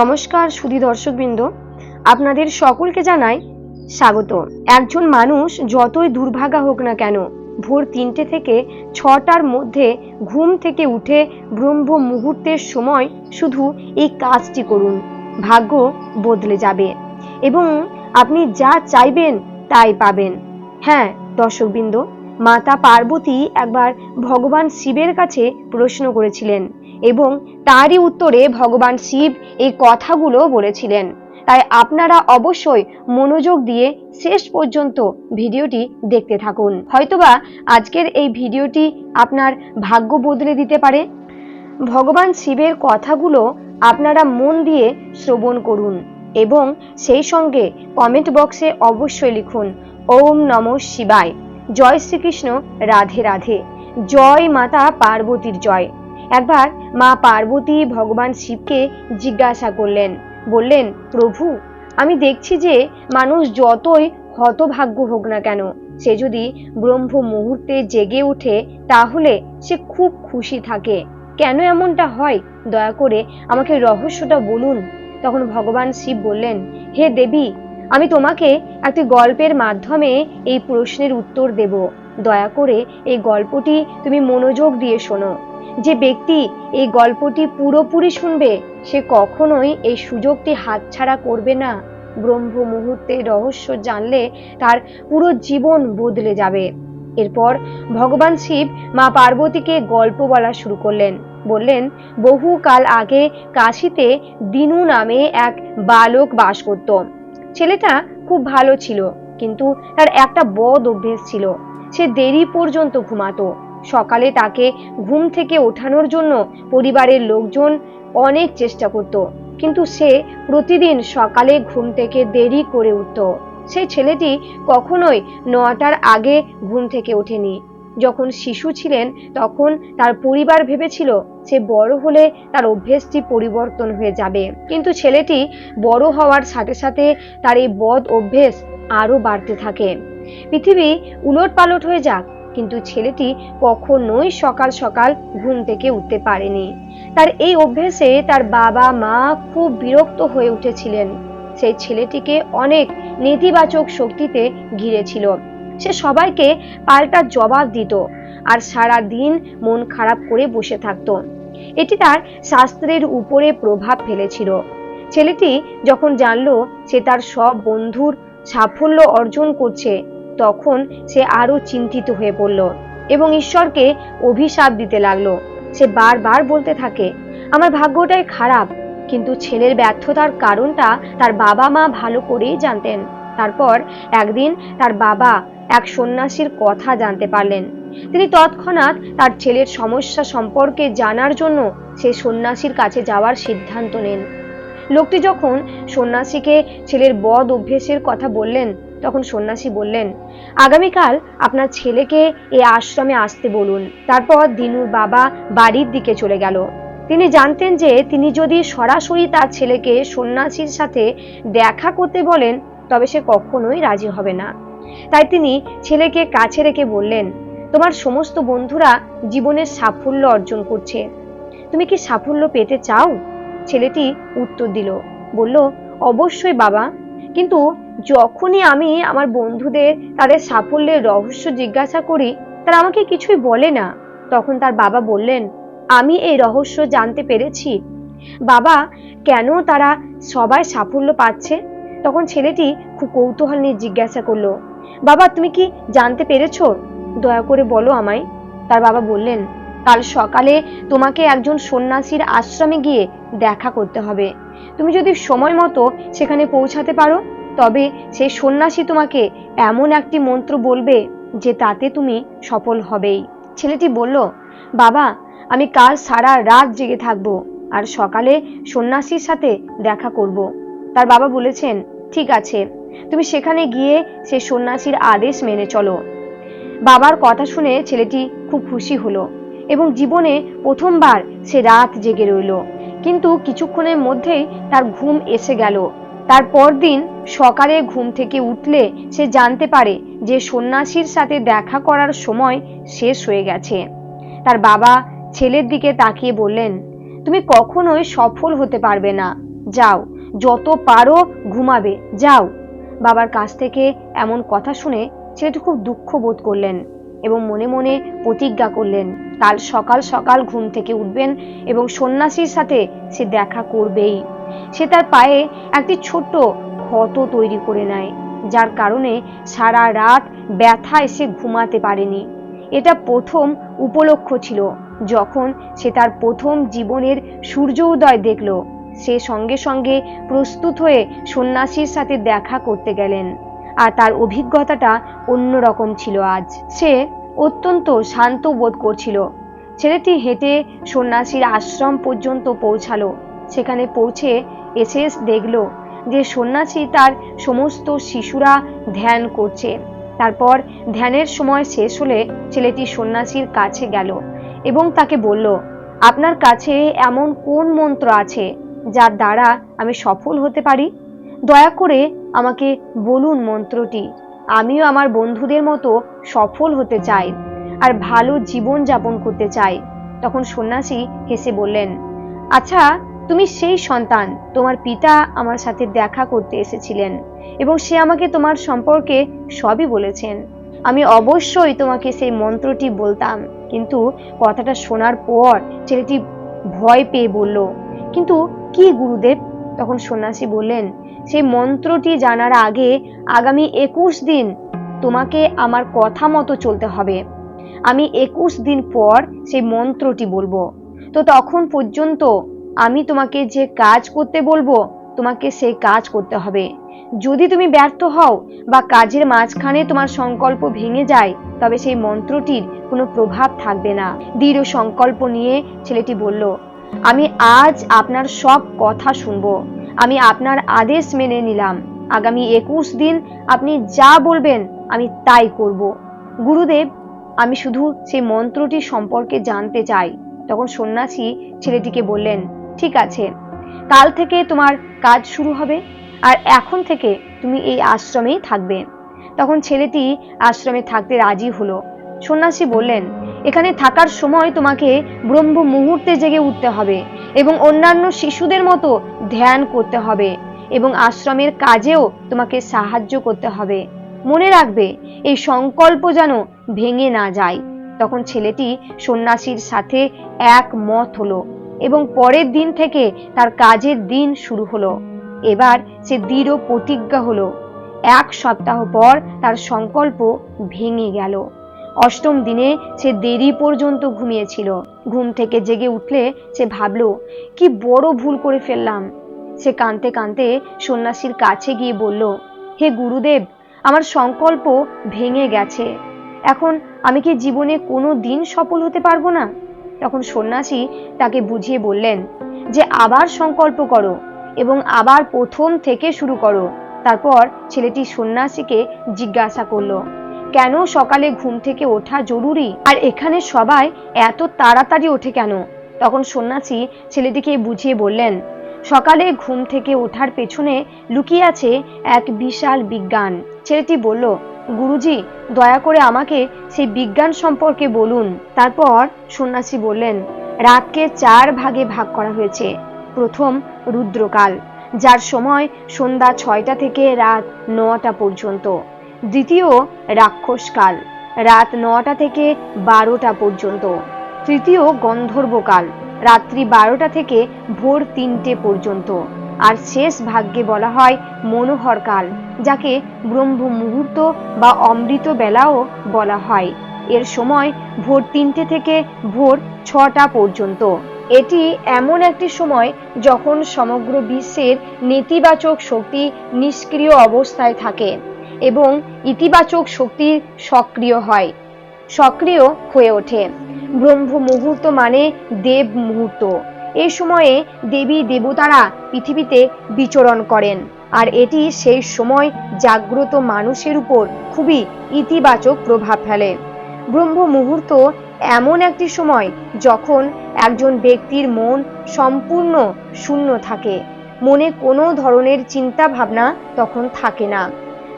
নমস্কার সুধী দর্শকবৃন্দ। আপনাদের সকলকে জানাই স্বাগত। একজন মানুষ যতই দুর্ভাগা হোক না কেন, ভোর তিনটে থেকে ছটার মধ্যে ঘুম থেকে উঠে ব্রহ্ম মুহূর্তের সময় শুধু এই কাজটি করুন, ভাগ্য বদলে যাবে এবং আপনি যা চাইবেন তাই পাবেন। হ্যাঁ দর্শকবৃন্দ, মাতা পার্বতী একবার ভগবান শিবের কাছে প্রশ্ন করেছিলেন এবং তারই উত্তরে ভগবান শিব এই কথাগুলো বলেছিলেন। তাই আপনারা অবশ্যই মনোযোগ দিয়ে শেষ পর্যন্ত ভিডিওটি দেখতে থাকুন। হয়তোবা আজকের এই ভিডিওটি আপনার ভাগ্য বদলে দিতে পারে। ভগবান শিবের কথাগুলো আপনারা মন দিয়ে শ্রবণ করুন এবং সেই সঙ্গে কমেন্ট বক্সে অবশ্যই লিখুন, ওম নম শিবায়। জয় শ্রীকৃষ্ণ, রাধে রাধে। জয় মাতা পার্বতীর জয়। একবার মা পার্বতী ভগবান শিবকে জিজ্ঞাসা করলেন, বললেন, প্রভু, আমি দেখছি যে মানুষ যতই হতভাগ্য হোক না কেন, সে যদি ব্রহ্ম মুহূর্তে জেগে ওঠে, তাহলে সে খুব খুশি থাকে। কেন এমনটা হয়? দয়া করে আমাকে রহস্যটা বলুন। তখন ভগবান শিব বললেন, হে দেবী, আমি তোমাকে একটি গল্পের মাধ্যমে এই প্রশ্নের উত্তর দেব। দয়া করে এই গল্পটি তুমি মনোযোগ দিয়ে শোনো। যে ব্যক্তি এই গল্পটি পুরোপুরি শুনবে, সে কখনোই এই সুযোগটি হাতছাড়া করবে না। ব্রহ্ম মুহূর্তে রহস্য জানলে তার পুরো জীবন বদলে যাবে। এরপর ভগবান শিব মা পার্বতীকে গল্প বলা শুরু করলেন। বললেন, বহু কাল আগে কাশিতে দিনু নামে এক বালক বাস করত। ছেলেটা খুব ভালো ছিল, কিন্তু তার একটা বদ অভ্যেস ছিল। সে দেরি পর্যন্ত ঘুমাতো। সকালে তাকে ঘুম থেকে ওঠানোর জন্য পরিবারের লোকজন অনেক চেষ্টা করত। কিন্তু সে প্রতিদিন সকালে ঘুম থেকে দেরি করে উঠত। সেই ছেলেটি কখনোই নটার আগে ঘুম থেকে ওঠেনি। যখন শিশু ছিলেন, তখন তার পরিবার ভেবেছিল সে বড় হলে তার অভ্যেসটি পরিবর্তন হয়ে যাবে। কিন্তু ছেলেটি বড় হওয়ার সাথে সাথে তার এই বদ অভ্যেস আরও বাড়তে থাকে। পৃথিবী উলট পালট হয়ে যাক। কিন্তু ছেলেটি কখনোই সকাল সকাল ঘুম থেকে উঠতে পারেনি। তার এই অভ্যেসে তার বাবা মা খুব বিরক্ত হয়ে উঠেছিলেন। সেই ছেলেটিকে অনেক নেতিবাচক শক্তিতে ঘিরেছিল। সে সবাইকে পাল্টা জবাব দিত আর সারা দিন মন খারাপ করে বসে থাকত। এটি তার শাস্ত্রের উপরে প্রভাব ফেলেছিল। ছেলেটি যখন জানলো সে তার সব বন্ধুর সাফল্য অর্জন করছে তখন সে আরও চিন্তিত হয়ে পড়ল এবং ঈশ্বরকে অভিশাপ দিতে লাগল। সে বারবার বলতে থাকে, আমার ভাগ্যটাই খারাপ, কিন্তু ছেলের ব্যর্থতার কারণটা তার বাবা মা ভালো করেই জানতেন। তারপর একদিন তার বাবা এক সন্ন্যাসীর কথা জানতে পারলেন। তিনি তৎক্ষণাৎ তার ছেলের সমস্যা সম্পর্কে জানার জন্য সে সন্ন্যাসীর কাছে যাওয়ার সিদ্ধান্ত নেন। লোকটি যখন সন্ন্যাসীকে ছেলের বদ অভ্যেসের কথা বললেন তখন সন্ন্যাসী বললেন, আগামীকাল আপনার ছেলেকে এই আশ্রমে আসতে বলুন। তারপর দিনুর বাবা বাড়ির দিকে চলে গেল। তিনি জানতেন যে তিনি যদি সরাসরি তার ছেলেকে সন্ন্যাসীর সাথে দেখা করতে বলেন, তবে সে কখনোই রাজি হবে না। তাই তিনি ছেলেকে কাছে রেখে বললেন, তোমার সমস্ত বন্ধুরা জীবনের সাফল্য অর্জন করছে। তুমি কি সাফল্য পেতে চাও? ছেলেটি উত্তর দিল, বলল, অবশ্যই বাবা কিন্তু যখনই আমি আমার বন্ধুদের, তাদের সাফল্যের রহস্য জিজ্ঞাসা করি, তারা আমাকে কিছুই বলে না। তখন তার বাবা বললেন, আমি এই রহস্য জানতে পেরেছি। বাবা, কেন তারা সবাই সাফল্য পাচ্ছে? তখন ছেলেটি খুব কৌতূহল নিয়ে জিজ্ঞাসা করল, বাবা, তুমি কি জানতে পেরেছ? দয়া করে বলো আমায়। তার বাবা বললেন কাল সকালে তোমাকে একজন সন্ন্যাসীর আশ্রমে গিয়ে দেখা করতে হবে। তুমি যদি সময় মতো সেখানে পৌঁছাতে পারো, তবে সেই সন্ন্যাসী তোমাকে এমন একটি মন্ত্র বলবে যে তাতে তুমি সফল হবেই। ছেলেটি বলল, বাবা, আমি কাল সারা রাত জেগে থাকব আর সকালে সন্ন্যাসীর সাথে দেখা করব। তার বাবা বলেছেন, ঠিক আছে, তুমি সেখানে গিয়ে সে সন্ন্যাসীর আদেশ মেনে চলো। বাবার কথা শুনে ছেলেটি খুব খুশি হলো। এবং জীবনে প্রথমবার সে রাত জেগে রইল। কিন্তু কিছুক্ষণের মধ্যেই তার ঘুম এসে গেল। তার পরদিন সকালে ঘুম থেকে উঠলে সে জানতে পারে যে সন্ন্যাসীর সাথে দেখা করার সময় শেষ হয়ে গেছে। তার বাবা ছেলের দিকে তাকিয়ে বললেন, তুমি কখনোই সফল হতে পারবে না। যাও, যত পারো ঘুমাবে, যাও। বাবার কাছ থেকে এমন কথা শুনে ছেলেটি খুব দুঃখ বোধ করলেন। এবং মনে মনে প্রতিজ্ঞা করলেন, কাল সকাল সকাল ঘুম থেকে উঠবেন এবং সন্ন্যাসীর সাথে সে দেখা করবেই। সে তার পায়ে একটি ছোট্ট ক্ষত তৈরি করে নেয়, যার কারণে সারা রাত ব্যথা এসে ঘুমাতে পারেনি। এটা প্রথম উপলক্ষ ছিল, যখন সে তার প্রথম জীবনের সূর্য উদয় দেখল। সে সঙ্গে সঙ্গে প্রস্তুত হয়ে সন্ন্যাসীর সাথে দেখা করতে গেলেন। আর তার অভিজ্ঞতাটা অন্যরকম ছিল আজ। সে অত্যন্ত শান্ত বোধ করছিল। ছেলেটি হেঁটে সন্ন্যাসীর আশ্রম পর্যন্ত পৌঁছালো। সেখানে পৌঁছে এসে দেখল যে সন্ন্যাসী তার সমস্ত শিশুরা ধ্যান করছে। তারপর ধ্যানের সময় শেষ হলে ছেলেটি সন্ন্যাসীর কাছে গেল এবং তাকে বলল, আপনার কাছে এমন কোন মন্ত্র আছে যার দ্বারা আমি সফল হতে পারি? দয়া করে আমাকে বলুন মন্ত্রটি। আমিও আমার বন্ধুদের মতো সফল হতে চাই আর ভালো জীবন যাপন করতে চাই। তখন সন্ন্যাসী হেসে বললেন আচ্ছা তুমি সেই সন্তান তোমার পিতা আমার সাথে দেখা করতে এসেছিলেন এবং সে আমাকে তোমার সম্পর্কে সবই বলেছেন। আমি অবশ্যই তোমাকে সেই মন্ত্রটি বলতাম। কিন্তু কথাটা শোনার পর ছেলেটি ভয় পেয়ে বলল, কিন্তু কি গুরুদেব? তখন সন্ন্যাসী বললেন সেই মন্ত্রটি জানার আগে আগামী একুশ দিন তোমাকে আমার কথা মতো চলতে হবে। আমি একুশ দিন পর সেই মন্ত্রটি বলব। তো তখন পর্যন্ত আমি তোমাকে যে কাজ করতে বলব, তোমাকে সেই কাজ করতে হবে। যদি তুমি ব্যর্থ হও বা কাজের মাঝখানে তোমার সংকল্প ভেঙে যায়, তবে সেই মন্ত্রটির কোনো প্রভাব থাকবে না। দৃঢ় সংকল্প নিয়ে ছেলেটি বলল, আমি আজ আপনার সব কথা শুনব। আমি আপনার আদেশ মেনে নিলাম। আগামী একুশ দিন আপনি যা বলবেন, আমি তাই করব। গুরুদেব, আমি শুধু সেই মন্ত্রটি সম্পর্কে জানতে চাই। তখন সন্ন্যাসী ছেলেটিকে বললেন, ঠিক আছে, কাল থেকে তোমার কাজ শুরু হবে আর এখন থেকে তুমি এই আশ্রমেই থাকবে। তখন ছেলেটি আশ্রমে থাকতে রাজি হলো। সন্ন্যাসী বললেন, এখানে থাকার সময় তোমাকে ব্রহ্ম মুহূর্তে জেগে উঠতে হবে। এবং অন্যান্য শিশুদের মতো ধ্যান করতে হবে এবং আশ্রমের কাজেও তোমাকে সাহায্য করতে হবে। মনে রাখবে, এই সংকল্প যেন ভেঙে না যায়। তখন ছেলেটি সন্ন্যাসীর সাথে এক মত হলো এবং পরের দিন থেকে তার কাজের দিন শুরু হলো। এবার সে দৃঢ় প্রতিজ্ঞা হলো। এক সপ্তাহ পর তার সংকল্প ভেঙে গেল। অষ্টম দিনে সে দেরি পর্যন্ত ঘুমিয়েছিল। ঘুম থেকে জেগে উঠলে সে ভাবলো, কি বড় ভুল করে ফেললাম। সে কাঁদতে কাঁদতে সন্ন্যাসীর কাছে গিয়ে বলল, হে গুরুদেব, আমার সংকল্প ভেঙে গেছে। এখন আমি কি জীবনে কোনো দিন সফল হতে পারব না? তখন সন্ন্যাসী তাকে বুঝিয়ে বললেন, যে আবার সংকল্প করো এবং আবার প্রথম থেকে শুরু করো। তারপর ছেলেটি সন্ন্যাসীকে জিজ্ঞাসা করল কেন সকালে ঘুম থেকে ওঠা জরুরি? আর এখানে সবাই এত তাড়াতাড়ি ওঠে কেন? তখন সন্ন্যাসী ছেলেটিকে বুঝিয়ে বললেন, সকালে ঘুম থেকে ওঠার পেছনে লুকিয়ে আছে এক বিশাল বিজ্ঞান। ছেলেটি বলল, গুরুজি, দয়া করে আমাকে সেই বিজ্ঞান সম্পর্কে বলুন। তারপর সন্ন্যাসী বললেন, রাতকে চার ভাগে ভাগ করা হয়েছে। প্রথম রুদ্রকাল, যার সময় সন্ধ্যা ছয়টা থেকে রাত নটা পর্যন্ত। দ্বিতীয় রাক্ষসকাল, রাত নটা থেকে বারোটা পর্যন্ত। তৃতীয় গন্ধর্বকাল, রাত্রি বারোটা থেকে ভোর তিনটে পর্যন্ত। আর শেষ ভাগ্যে বলা হয় মনোহর কাল যাকে ব্রহ্ম মুহূর্ত বা অমৃত বেলাও বলা হয়। এর সময় ভোর তিনটে থেকে ভোর ছটা পর্যন্ত। এটি এমন একটি সময় যখন সমগ্র বিশ্বের নেতিবাচক শক্তি নিষ্ক্রিয় অবস্থায় থাকে। এবং ইতিবাচক শক্তি সক্রিয় হয়, সক্রিয় হয়ে ওঠে। ব্রহ্ম মুহূর্ত মানে দেব মুহূর্ত। এ সময়ে দেবী দেবতারা পৃথিবীতে বিচরণ করেন, আর এটি সেই সময় জাগ্রত মানুষের উপর খুবই ইতিবাচক প্রভাব ফেলে। ব্রহ্ম মুহূর্ত এমন একটি সময় যখন একজন ব্যক্তির মন সম্পূর্ণ শূন্য থাকে, মনে কোনো ধরনের চিন্তা ভাবনা তখন থাকে না।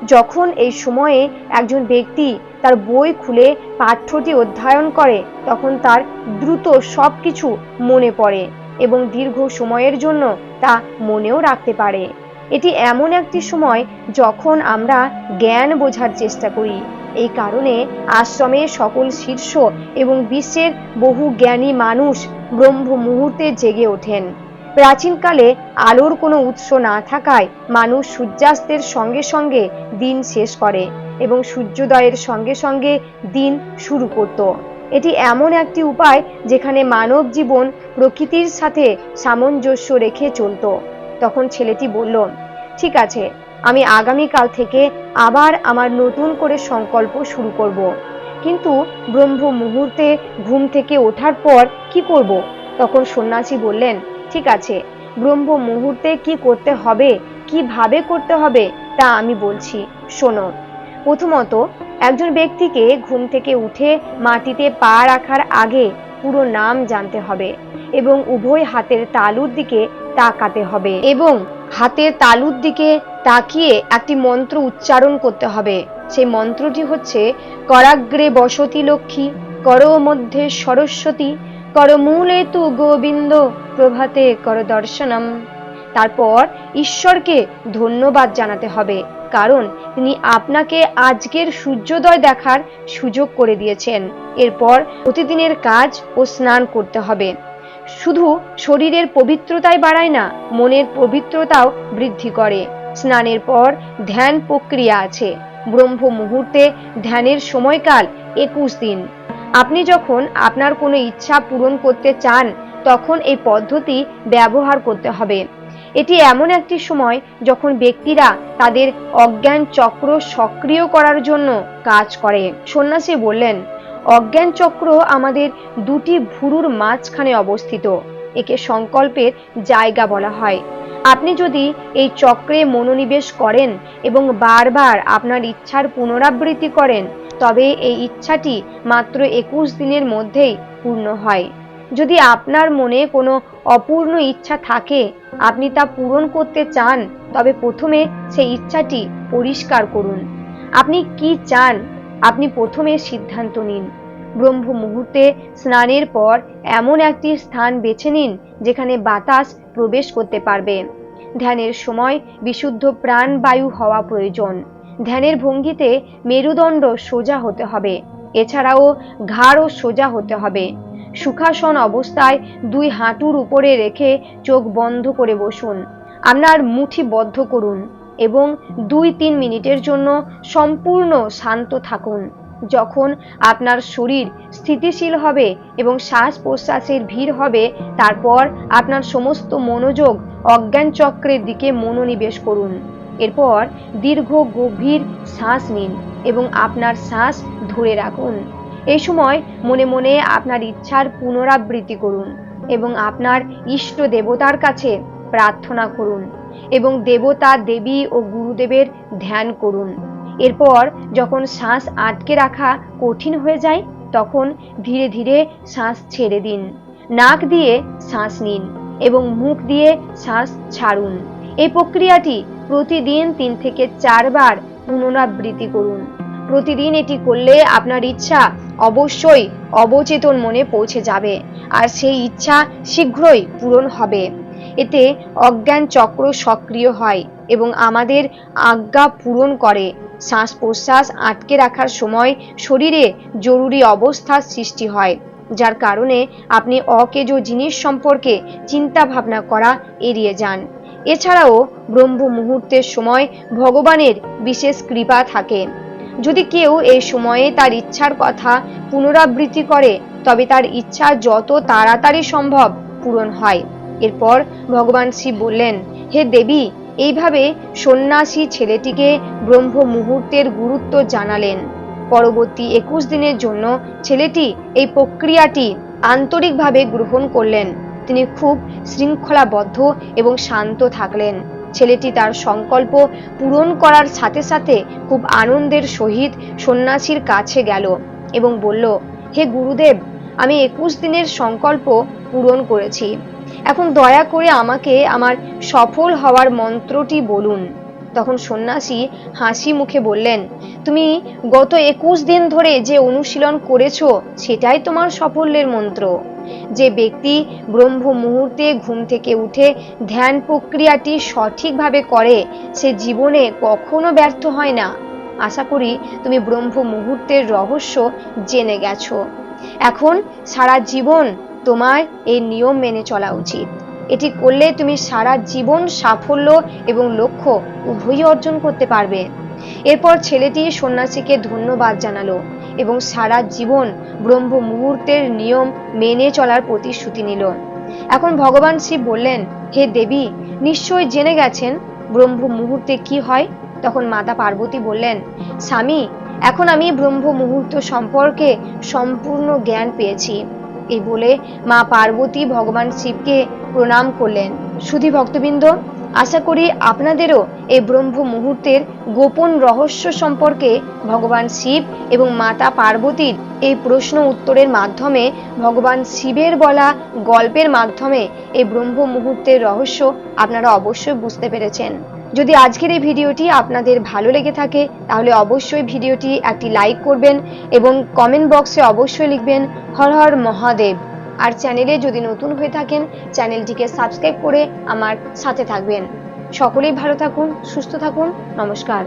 যখন এই সময়ে একজন ব্যক্তি তার বই খুলে পাঠ্যটি অধ্যয়ন করে, তখন তার দ্রুত সব কিছু মনে পড়ে এবং দীর্ঘ সময়ের জন্য তা মনেও রাখতে পারে। এটি এমন একটি সময় যখন আমরা জ্ঞান বোঝার চেষ্টা করি। এই কারণে আশ্রমে সকল শীর্ষ এবং বিশ্বের বহু জ্ঞানী মানুষ ব্রহ্ম মুহূর্তে জেগে ওঠেন। প্রাচীনকালে আলোর কোনো উৎস না থাকায় মানুষ সূর্যাস্তের সঙ্গে সঙ্গে দিন শেষ করে এবং সূর্যোদয়ের সঙ্গে সঙ্গে দিন শুরু করত। এটি এমন একটি উপায় যেখানে মানব জীবন প্রকৃতির সাথে সামঞ্জস্য রেখে চলতো। তখন ছেলেটি বলল, ঠিক আছে, আমি আগামীকাল থেকে আবার আমার নতুন করে সংকল্প শুরু করব। কিন্তু ব্রহ্ম মুহূর্তে ঘুম থেকে ওঠার পর কি করব? তখন সন্ন্যাসী বললেন ঠিক আছে। ব্রহ্ম মুহূর্তে কি করতে হবে, কীভাবে করতে হবে, তা আমি বলছি। শোনো। প্রথমত, একজন ব্যক্তিকে ঘুম থেকে উঠে মাটিতে পা রাখার আগে পুরো নাম জানতে হবে এবং উভয় হাতের তালুর দিকে তাকাতে হবে এবং হাতের তালুর দিকে তাকিয়ে একটি মন্ত্র উচ্চারণ করতে হবে। সেই মন্ত্রটি হচ্ছে, করাগ্রে বসতি লক্ষ্মী, কর মধ্যে সরস্বতী কর মূলে তু গোবিন্দ, প্রভাতে কর দর্শনম। তারপর ঈশ্বরকে ধন্যবাদ জানাতে হবে, কারণ তিনি আপনাকে আজকের সূর্যোদয় দেখার সুযোগ করে দিয়েছেন। এরপর প্রতিদিনের কাজ ও স্নান করতে হবে। শুধু শরীরের পবিত্রতাই বাড়ায় না, মনের পবিত্রতাও বৃদ্ধি করে। স্নানের পর ধ্যান প্রক্রিয়া আছে। ব্রহ্ম মুহূর্তে ধ্যানের সময়কাল একুশ দিন। আপনি যখন আপনার কোনো ইচ্ছা পূরণ করতে চান, তখন এই পদ্ধতি ব্যবহার করতে হবে। এটি এমন একটি সময় যখন ব্যক্তিরা তাদের অজ্ঞান চক্র সক্রিয় করার জন্য কাজ করে। সন্ন্যাসী বললেন, অজ্ঞান চক্র আমাদের দুটি ভুরুর মাঝখানে অবস্থিত। একে সংকল্পের জায়গা বলা হয়। আপনি যদি এই চক্রে মনোনিবেশ করেন এবং বারবার আপনার ইচ্ছার পুনরাবৃত্তি করেন তবে এই ইচ্ছাটি মাত্র একুশ দিনের মধ্যেই পূর্ণ হয়। যদি আপনার মনে কোনো অপূর্ণ ইচ্ছা থাকে, আপনি তা পূরণ করতে চান, তবে প্রথমে সেই ইচ্ছাটি পরিষ্কার করুন। আপনি কি চান? আপনি প্রথমে সিদ্ধান্ত নিন। ব্রহ্ম মুহূর্তে স্নানের পর এমন একটি স্থান বেছে নিন, যেখানে বাতাস প্রবেশ করতে পারবে। ধ্যানের সময় বিশুদ্ধ প্রাণবায়ু হওয়া প্রয়োজন। ধ্যানের ভঙ্গিতে মেরুদণ্ড সোজা হতে হবে। এছাড়াও ঘাড়ও সোজা হতে হবে। সুখাসন অবস্থায় দুই হাঁটুর উপরে রেখে চোখ বন্ধ করে বসুন। আপনার মুঠি বদ্ধ করুন এবং দুই তিন মিনিটের জন্য সম্পূর্ণ শান্ত থাকুন। যখন আপনার শরীর স্থিতিশীল হবে এবং শ্বাস প্রশ্বাসের ভিড় হবে, তারপর আপনার সমস্ত মনোযোগ অজ্ঞান চক্রের দিকে মনোনিবেশ করুন। এরপর দীর্ঘ গভীর শ্বাস নিন এবং আপনার শ্বাস ধরে রাখুন। এই সময় মনে মনে আপনার ইচ্ছার পুনরাবৃত্তি করুন এবং আপনার ইষ্ট দেবতার কাছে প্রার্থনা করুন এবং দেবতা, দেবী ও গুরুদেবের ধ্যান করুন। এরপর যখন শ্বাস আটকে রাখা কঠিন হয়ে যায়, তখন ধীরে ধীরে শ্বাস ছেড়ে দিন। নাক দিয়ে শ্বাস নিন এবং মুখ দিয়ে শ্বাস ছাড়ুন। এই প্রক্রিয়াটি প্রতিদিন তিন থেকে চারবার পুনরাবৃত্তি করুন। প্রতিদিন এটি করলে আপনার ইচ্ছা অবশ্যই অবচেতন মনে পৌঁছে যাবে আর সেই ইচ্ছা শীঘ্রই পূরণ হবে। এতে অজ্ঞান চক্র সক্রিয় হয় এবং আমাদের আজ্ঞা পূরণ করে। শ্বাস প্রশ্বাস আটকে রাখার সময় শরীরে জরুরি অবস্থার সৃষ্টি হয়, যার কারণে আপনি অকেজ জিনিস সম্পর্কে চিন্তা ভাবনা করা এড়িয়ে যান। এছাড়াও ব্রহ্ম মুহূর্তের সময় ভগবানের বিশেষ কৃপা থাকে। যদি কেউ এই সময়ে তার ইচ্ছার কথা পুনরাবৃত্তি করে, তবে তার ইচ্ছা যত তাড়াতাড়ি সম্ভব পূরণ হয়। এরপর ভগবান শিব বললেন, হে দেবী, এইভাবে সন্ন্যাসী ছেলেটিকে ব্রহ্ম মুহূর্তের গুরুত্ব জানালেন। পরবর্তী একুশ দিনের জন্য ছেলেটি এই প্রক্রিয়াটি আন্তরিকভাবে গ্রহণ করলেন। তিনি খুব শৃঙ্খলাবদ্ধ এবং শান্ত থাকলেন। ছেলেটি তার সংকল্প পূরণ করার সাথে সাথে খুব আনন্দের সহিত সন্ন্যাসীর কাছে গেল এবং বলল, হে গুরুদেব, আমি একুশ দিনের সংকল্প পূরণ করেছি। এখন দয়া করে আমাকে আমার সফল হওয়ার মন্ত্রটি বলুন। তখন সন্ন্যাসী হাসি মুখে বললেন, তুমি গত একুশ দিন ধরে যে অনুশীলন করেছ, সেটাই তোমার সাফল্যের মন্ত্র। যে ব্যক্তি ব্রহ্ম মুহূর্তে ঘুম থেকে উঠে ধ্যান প্রক্রিয়াটি সঠিকভাবে করে, সে জীবনে কখনো ব্যর্থ হয় না। আশা করি তুমি ব্রহ্ম মুহূর্তের রহস্য জেনে গেছো। এখন সারা জীবন তোমার এই নিয়ম মেনে চলা উচিত। এটি করলে তুমি সারা জীবন সাফল্য এবং লক্ষ্য উভয়ই অর্জন করতে পারবে। এরপর ছেলেটি সন্ন্যাসীকে ধন্যবাদ জানালো। এবং সারা জীবন ব্রহ্ম মুহূর্তের নিয়ম মেনে চলার প্রতিশ্রুতি নিল। এখন ভগবান শিব বললেন, হে দেবী, নিশ্চয় জেনে গেছেন ব্রহ্ম মুহূর্তে কি হয়? তখন মাতা পার্বতী বললেন, স্বামী, এখন আমি ব্রহ্ম মুহূর্ত সম্পর্কে সম্পূর্ণ জ্ঞান পেয়েছি। এই বলে মা পার্বতী ভগবান শিবকে প্রণাম করলেন। সুধী ভক্তবৃন্দ আশা করি আপনাদেরও এই ব্রহ্ম মুহূর্তের গোপন রহস্য সম্পর্কে ভগবান শিব এবং মাতা পার্বতীর এই প্রশ্ন উত্তরের মাধ্যমে, ভগবান শিবের বলা গল্পের মাধ্যমে এই ব্রহ্ম মুহূর্তের রহস্য আপনারা অবশ্যই বুঝতে পেরেছেন। যদি আজকের এই ভিডিওটি আপনাদের ভালো লেগে থাকে, তাহলে অবশ্যই ভিডিওটি একটি লাইক করবেন এবং কমেন্ট বক্সে অবশ্যই লিখবেন, হর হর মহাদেব। আর চ্যানেলে যদি নতুন হয়ে থাকেন, চ্যানেলটিকে সাবস্ক্রাইব করে আমার সাথে থাকবেন। সকলেই ভালো থাকুন, সুস্থ থাকুন, নমস্কার।